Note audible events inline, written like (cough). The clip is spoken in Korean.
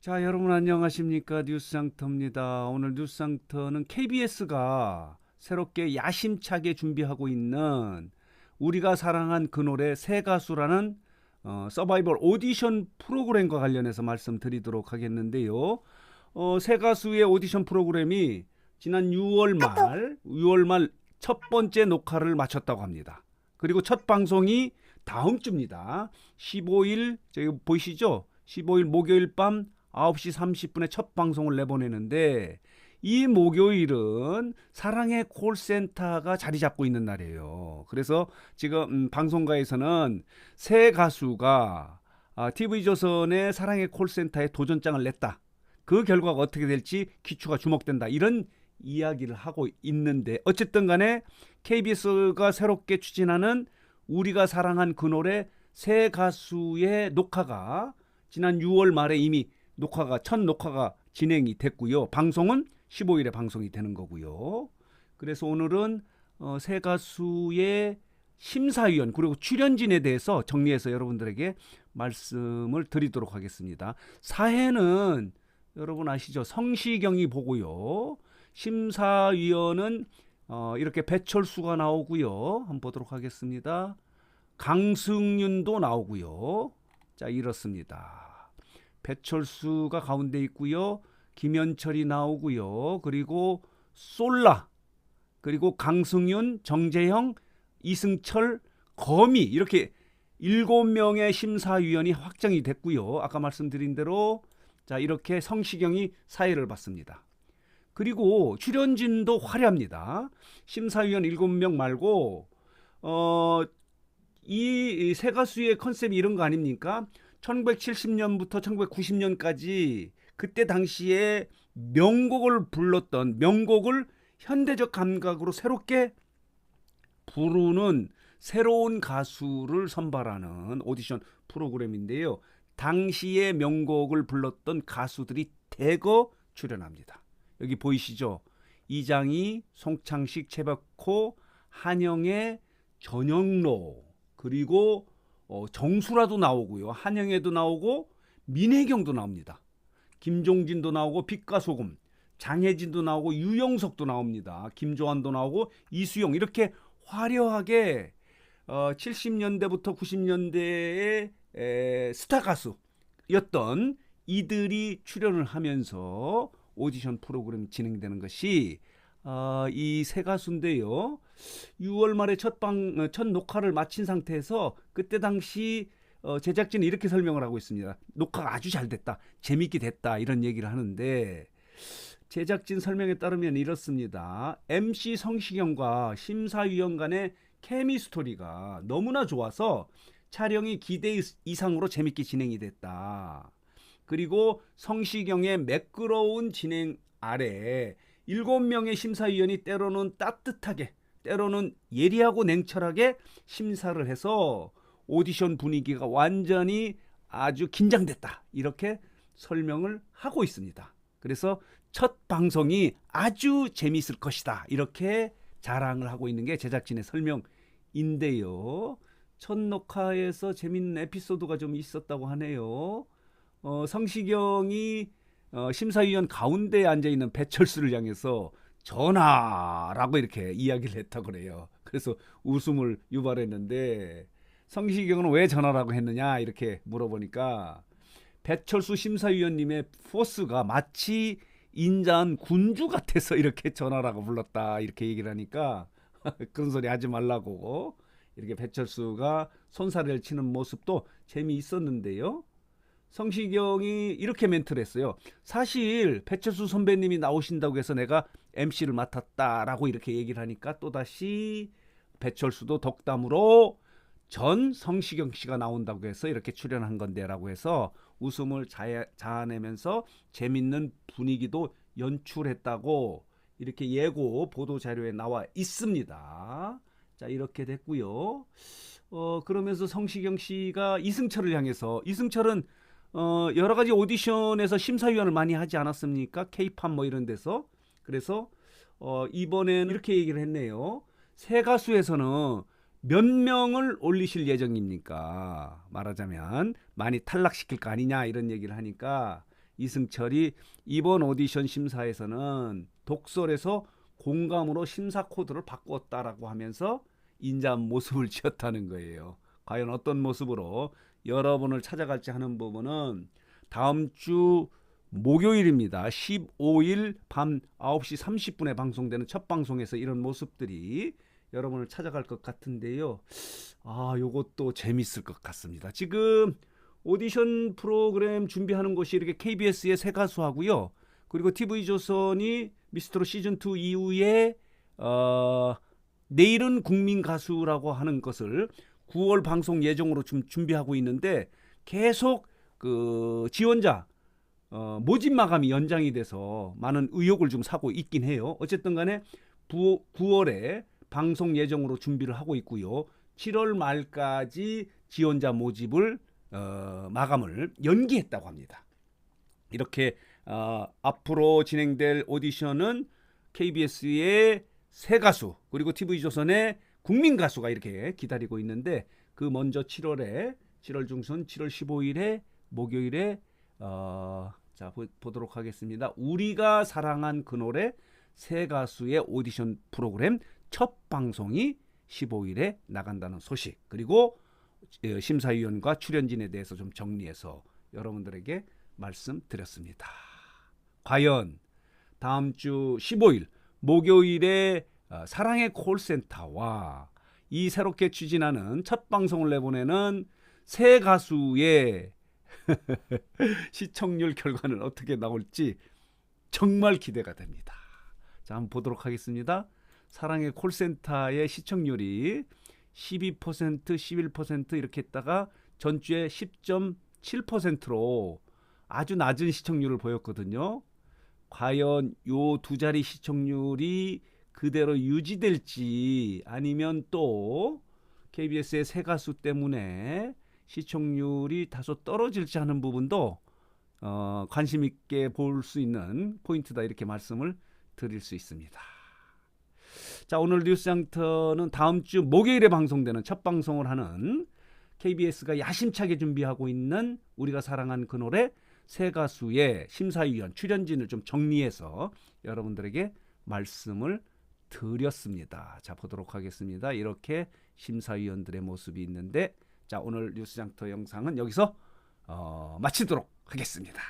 자, 여러분 안녕하십니까? 뉴스상터입니다. 오늘 뉴스상터는 KBS가 새롭게 야심차게 준비하고 있는 우리가 사랑한 그 노래 새 가수라는 어, 서바이벌 오디션 프로그램과 관련해서 말씀드리도록 하겠는데요. 어, 새 가수의 오디션 프로그램이 지난 6월 말, 6월 말 첫 번째 녹화를 마쳤다고 합니다. 그리고 첫 방송이 다음 주입니다. 15일 저기 보이시죠? 15일 목요일 밤 9시 30분에 첫 방송을 내보내는데 이 목요일은 사랑의 콜센터가 자리 잡고 있는 날이에요. 그래서 지금 음, 방송가에서는 새 가수가 아, TV조선의 사랑의 콜센터에 도전장을 냈다. 그 결과가 어떻게 될지 기추가 주목된다. 이런 이야기를 하고 있는데 어쨌든 간에 KBS가 새롭게 추진하는 우리가 사랑한 그 노래 새 가수의 녹화가 지난 6월 말에 이미 녹화가 첫 녹화가 진행이 됐고요. 방송은 15일에 방송이 되는 거고요. 그래서 오늘은 어, 새 가수의 심사위원 그리고 출연진에 대해서 정리해서 여러분들에게 말씀을 드리도록 하겠습니다. 사회는 여러분 아시죠? 성시경이 보고요. 심사위원은 어, 이렇게 배철수가 나오고요. 한번 보도록 하겠습니다. 강승윤도 나오고요. 자 이렇습니다. 배철수가 가운데 있고요. 김현철이 나오고요. 그리고 솔라 그리고 강승윤, 정재형, 이승철, 거미 이렇게 일곱 명의 심사위원이 확정이 됐고요. 아까 말씀드린 대로 자 이렇게 성시경이 사회를 받습니다. 그리고 출연진도 화려합니다. 심사위원 일곱 명 말고 어, 이새 가수의 컨셉이 이런 거 아닙니까? 1970년부터 1990년까지 그때 당시에 명곡을 불렀던 명곡을 현대적 감각으로 새롭게 부르는 새로운 가수를 선발하는 오디션 프로그램인데요. 당시의 명곡을 불렀던 가수들이 대거 출연합니다. 여기 보이시죠? 이장희, 송창식, 최백호, 한영애, 전영로 그리고 어, 정수라도 나오고요. 한영애도 나오고 민혜경도 나옵니다. 김종진도 나오고 빛과 소금, 장혜진도 나오고 유영석도 나옵니다. 김조한도 나오고 이수영 이렇게 화려하게 어, 70년대부터 90년대의 에, 스타 가수였던 이들이 출연을 하면서 오디션 프로그램 진행되는 것이 어, 이세 가수인데요. 6월 말에 첫방 어, 첫 녹화를 마친 상태에서 그때 당시 어, 제작진이 이렇게 설명을 하고 있습니다. 녹화가 아주 잘 됐다, 재밌게 됐다 이런 얘기를 하는데 제작진 설명에 따르면 이렇습니다. MC 성시경과 심사위원 간의 케미 스토리가 너무나 좋아서 촬영이 기대 이상으로 재밌게 진행이 됐다. 그리고 성시경의 매끄러운 진행 아래 일곱 명의 심사위원이 때로는 따뜻하게 때로는 예리하고 냉철하게 심사를 해서 오디션 분위기가 완전히 아주 긴장됐다. 이렇게 설명을 하고 있습니다. 그래서 첫 방송이 아주 재미있을 것이다. 이렇게 자랑을 하고 있는 게 제작진의 설명인데요. 첫 녹화에서 재밌는 에피소드가 좀 있었다고 하네요. 어, 성시경이 어, 심사위원 가운데에 앉아 있는 배철수를 향해서 전화라고 이렇게 이야기를 했다고 그래요. 그래서 웃음을 유발했는데 성시경은 왜 전화라고 했느냐 이렇게 물어보니까 배철수 심사위원님의 포스가 마치 인자한 군주 같아서 이렇게 전화라고 불렀다 이렇게 얘기를 하니까 (laughs) 그런 소리 하지 말라고 이렇게 배철수가 손사래를 치는 모습도 재미있었는데요. 성시경이 이렇게 멘트를 했어요. 사실 배철수 선배님이 나오신다고 해서 내가 MC를 맡았다라고 이렇게 얘기를 하니까 또다시 배철수도 덕담으로 전 성시경 씨가 나온다고 해서 이렇게 출연한 건데라고 해서 웃음을 자, 자아내면서 재밌는 분위기도 연출했다고 이렇게 예고 보도 자료에 나와 있습니다. 자 이렇게 됐고요. 어 그러면서 성시경 씨가 이승철을 향해서 이승철은 어 여러 가지 오디션에서 심사위원을 많이 하지 않았습니까? 케이팝 뭐 이런 데서 그래서 어 이번에는 이렇게 얘기를 했네요. 새 가수에서는 몇 명을 올리실 예정입니까? 말하자면 많이 탈락시킬 거 아니냐 이런 얘기를 하니까 이승철이 이번 오디션 심사에서는 독설에서 공감으로 심사 코드를 바꿨다라고 하면서 인자한 모습을 지었다는 거예요. 과연 어떤 모습으로 여러분을 찾아갈지 하는 부분은 다음 주 목요일입니다. 15일 밤 9시 30분에 방송되는 첫 방송에서 이런 모습들이 여러분을 찾아갈 것 같은데요. 아, 요것도 재밌을 것 같습니다. 지금 오디션 프로그램 준비하는 곳이 이렇게 KBS의 새 가수하고요. 그리고 TV조선이 미스트로 시즌 2 이후에 어, 내일은 국민 가수라고 하는 것을 9월 방송 예정으로 좀 준비하고 있는데 계속 그 지원자 어, 모집 마감이 연장이 돼서 많은 의혹을 좀 사고 있긴 해요. 어쨌든 간에 9, 9월에 방송 예정으로 준비를 하고 있고요. 7월 말까지 지원자 모집을 어, 마감을 연기했다고 합니다. 이렇게 어, 앞으로 진행될 오디션은 KBS의 새 가수 그리고 TV조선의 국민 가수가 이렇게 기다리고 있는데 그 먼저 7월에 7월 중순 7월 15일에 목요일에 어, 자 보, 보도록 하겠습니다. 우리가 사랑한 그 노래 새 가수의 오디션 프로그램 첫 방송이 15일에 나간다는 소식 그리고 어, 심사위원과 출연진에 대해서 좀 정리해서 여러분들에게 말씀드렸습니다. 과연 다음 주 15일 목요일에 어, 사랑의 콜센터와 이 새롭게 추진하는 첫 방송을 내보내는 새 가수의 (laughs) 시청률 결과는 어떻게 나올지 정말 기대가 됩니다. 자, 한번 보도록 하겠습니다. 사랑의 콜센터의 시청률이 12%, 11% 이렇게 했다가 전주에 10.7%로 아주 낮은 시청률을 보였거든요. 과연 요 두 자리 시청률이 그대로 유지될지 아니면 또 KBS의 새 가수 때문에 시청률이 다소 떨어질지 하는 부분도 어, 관심 있게 볼 수 있는 포인트다 이렇게 말씀을 드릴 수 있습니다. 자 오늘 뉴스장터는 다음 주 목요일에 방송되는 첫 방송을 하는 KBS가 야심차게 준비하고 있는 우리가 사랑한 그 노래 새 가수의 심사위원 출연진을 좀 정리해서 여러분들에게 말씀을 드렸습니다. 자 보도록 하겠습니다. 이렇게 심사위원들의 모습이 있는데 자 오늘 뉴스장터 영상은 여기서 어, 마치도록 하겠습니다.